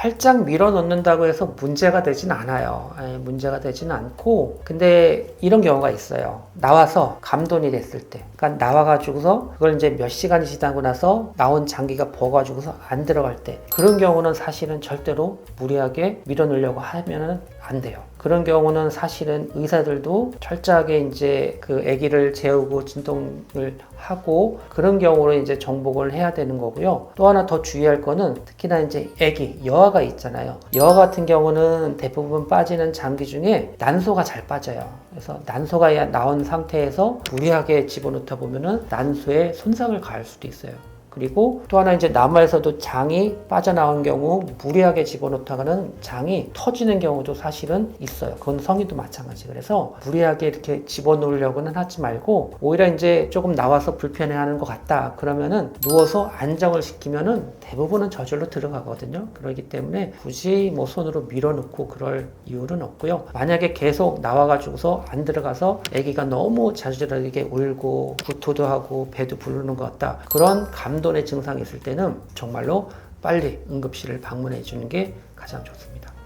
살짝 밀어 넣는다고 해서 문제가 되진 않아요. 예, 문제가 되지는 않고 근데 이런 경우가 있어요. 나와서 감돈이 됐을 때, 그러니까 나와가지고서 그걸 이제 몇 시간이 지나고 나서 나온 장기가 버가지고서 안 들어갈 때 그런 경우는 사실은 절대로 무리하게 밀어 넣으려고 하면은 안 돼요. 그런 경우는 사실은 의사들도 철저하게 이제 그 아기를 재우고 진동을 하고 그런 경우로 이제 정복을 해야 되는 거고요. 또 하나 더 주의할 거는 특히나 이제 아기 여아가 있잖아요. 여아 같은 경우는 대부분 빠지는 장기 중에 난소가 잘 빠져요. 그래서 난소가 나온 상태에서 무리하게 집어넣다 보면은 난소에 손상을 가할 수도 있어요. 그리고 또 하나 이제 남아에서도 장이 빠져나온 경우 무리하게 집어넣다가는 장이 터지는 경우도 사실은 있어요. 그건 성인도 마찬가지. 그래서 무리하게 이렇게 집어넣으려고는 하지 말고 오히려 이제 조금 나와서 불편해하는 것 같다. 그러면은 누워서 안정을 시키면은 대부분은 저절로 들어가거든요. 그렇기 때문에 굳이 뭐 손으로 밀어넣고 그럴 이유는 없고요. 만약에 계속 나와가지고서 안 들어가서 아기가 너무 자주자주하게 울고 구토도 하고 배도 부르는 것 같다. 그런 감 돈의 증상이 있을 때는 정말로 빨리 응급실을 방문해 주는 게 가장 좋습니다.